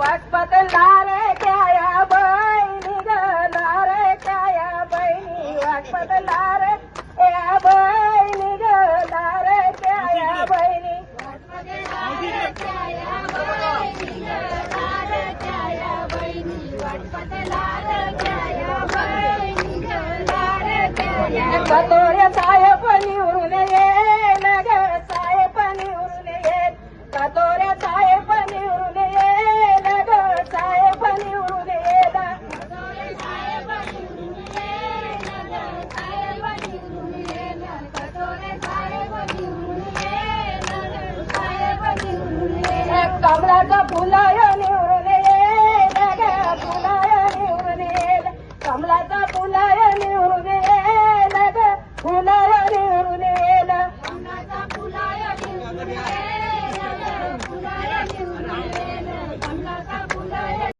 वाटपतलारे काया बहिणी गणारे काया बहिणी वाटपतलारे या बहिणी गणारे काया बहिणी கமலாத்த புலய நிறுவே நக புலய நிறுவே